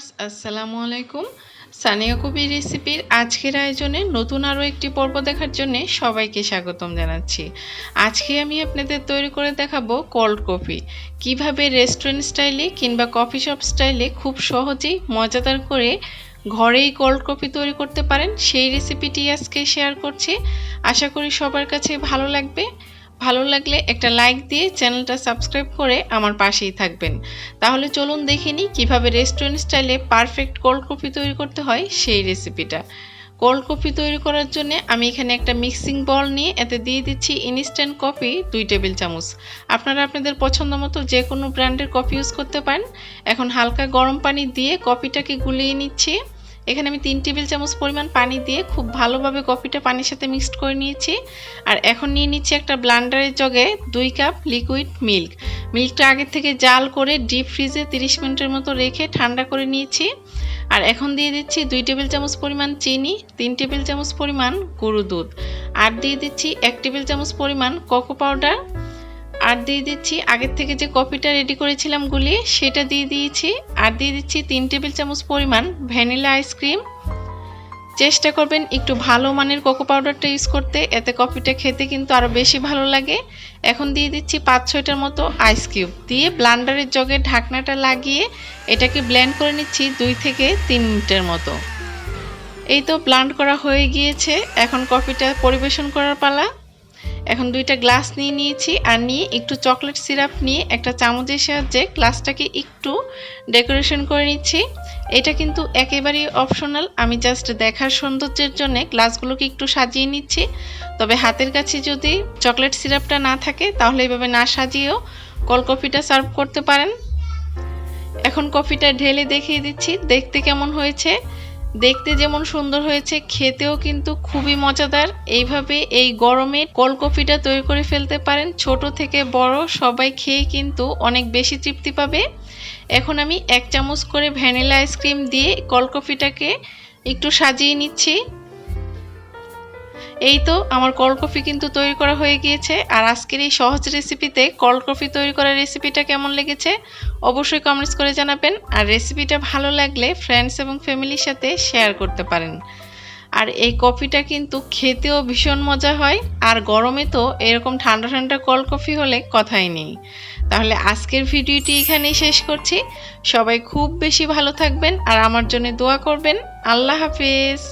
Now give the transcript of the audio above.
আসসালামু আলাইকুম। সানিয়া কবির রেসিপির আজকের আয়োজনে নতুন আরও একটি পর্ব দেখার জন্য সবাইকে স্বাগতম জানাচ্ছি। আজকে আমি আপনাদের তৈরি করে দেখাবো কোল্ড কফি কীভাবে রেস্টুরেন্ট স্টাইলে কিংবা কফি শপ স্টাইলে খুব সহজেই মজাদার করে ঘরেই কোল্ড কফি তৈরি করতে পারেন, সেই রেসিপিটি আজকে শেয়ার করছি। আশা করি সবার কাছে ভালো লাগবে। ভালো লাগলে একটা লাইক দিয়ে চ্যানেলটা সাবস্ক্রাইব করে আমার পাশেই থাকবেন। তাহলে চলুন দেখে নিই কীভাবে রেস্টুরেন্ট স্টাইলে পারফেক্ট কোল্ড কফি তৈরি করতে হয় সেই রেসিপিটা কোল্ড কফি তৈরি করার জন্য আমি এখানে একটা মিক্সিং বল নিয়ে এতে দিয়ে দিচ্ছি ইনস্ট্যান্ট কফি দুই টেবিল চামচ। আপনারা আপনাদের পছন্দ মতো যে কোনো ব্র্যান্ডের কফি ইউজ করতে পারেন। এখন হালকা গরম পানি দিয়ে কফিটাকে গুলিয়ে নিচ্ছি। এখানে আমি তিন টেবিল চামচ পরিমাণ পানি দিয়ে খুব ভালোভাবে কফিটা পানির সাথে মিক্সড করে নিয়েছি। আর এখন নিয়ে নিচ্ছি একটা ব্লান্ডারের জগে দুই কাপ লিকুইড মিল্ক। মিল্কটা আগের থেকে জাল করে ডিপ ফ্রিজে তিরিশ মিনিটের মতো রেখে ঠান্ডা করে নিয়েছি। আর এখন দিয়ে দিচ্ছি দুই টেবিল চামচ পরিমাণ চিনি, তিন টেবিল চামচ পরিমাণ গরু দুধ। আর দিয়ে দিচ্ছি এক টেবিল চামচ পরিমাণ কোকো পাউডার। আর দিয়ে দিচ্ছি, আগের থেকে যে কফিটা রেডি করেছিলাম গুলিয়ে, সেটা দিয়ে দিয়েছি। আর দিয়ে দিচ্ছি তিন টেবিল চামচ পরিমাণ ভ্যানিলা আইসক্রিম চেষ্টা করবেন একটু ভালো মানের কোকো পাউডারটা ইউজ করতে, এতে কফিটা খেতে কিন্তু আরও বেশি ভালো লাগে। এখন দিয়ে দিচ্ছি পাঁচ ছয়টার মতো আইস কিউব দিয়ে ব্লান্ডারের জগে ঢাকনাটা লাগিয়ে, এটাকে ব্লেন্ড করে নিচ্ছি দুই থেকে তিন মিনিটের মতো। এই তো ব্লান্ড করা হয়ে গিয়েছে। এখন কফিটা পরিবেশন করার পালা। এখন দুইটা গ্লাস নিয়ে নিয়েছি আর নিয়ে একটু চকলেট সিরাপ নিয়ে একটা চামচের সাহায্যে গ্লাসটাকে একটু ডেকোরেশন করে নিচ্ছি। এটা কিন্তু একেবারেই অপশনাল। আমি জাস্ট দেখার সৌন্দর্যের জন্য গ্লাসগুলোকে একটু সাজিয়ে নিচ্ছি। তবে হাতের কাছে যদি চকলেট সিরাপটা না থাকে, তাহলে এইভাবে না সাজিয়েও কল কফিটা সার্ভ করতে পারেন। এখন কফিটা ঢেলে দেখিয়ে দিচ্ছি। দেখতে কেমন হয়েছে? দেখতে যেমন সুন্দর হয়েছে, খেতেও কিন্তু খুবই মজাদার। এইভাবে এই গরমে কলকফিটা তৈরি করে ফেলতে পারেন। ছোট থেকে বড় সবাই খেয়ে কিন্তু অনেক বেশি তৃপ্তি পাবে। এখন আমি এক চামচ করে ভ্যানিলা আইসক্রিম দিয়ে কলকফিটাকে একটু সাজিয়ে নিচ্ছি। এই তো আমার কল কফি কিন্তু তৈরি করা হয়ে গিয়েছে। আর আজকের এই সহজ রেসিপিতে কল কফি তৈরি করার রেসিপিটা কেমন লেগেছে অবশ্যই কমেন্টস করে জানাবেন। আর রেসিপিটা ভালো লাগলে ফ্রেন্ডস এবং ফ্যামিলির সাথে শেয়ার করতে পারেন। আর এই কফিটা কিন্তু খেতেও ভীষণ মজা হয়। আর গরমে তো এরকম ঠান্ডা ঠান্ডা কল কফি হলে কথাই নেই। তাহলে আজকের ভিডিওটি এখানেই শেষ করছি। সবাই খুব বেশি ভালো থাকবেন আর আমার জন্য দোয়া করবেন। আল্লাহ হাফিজ।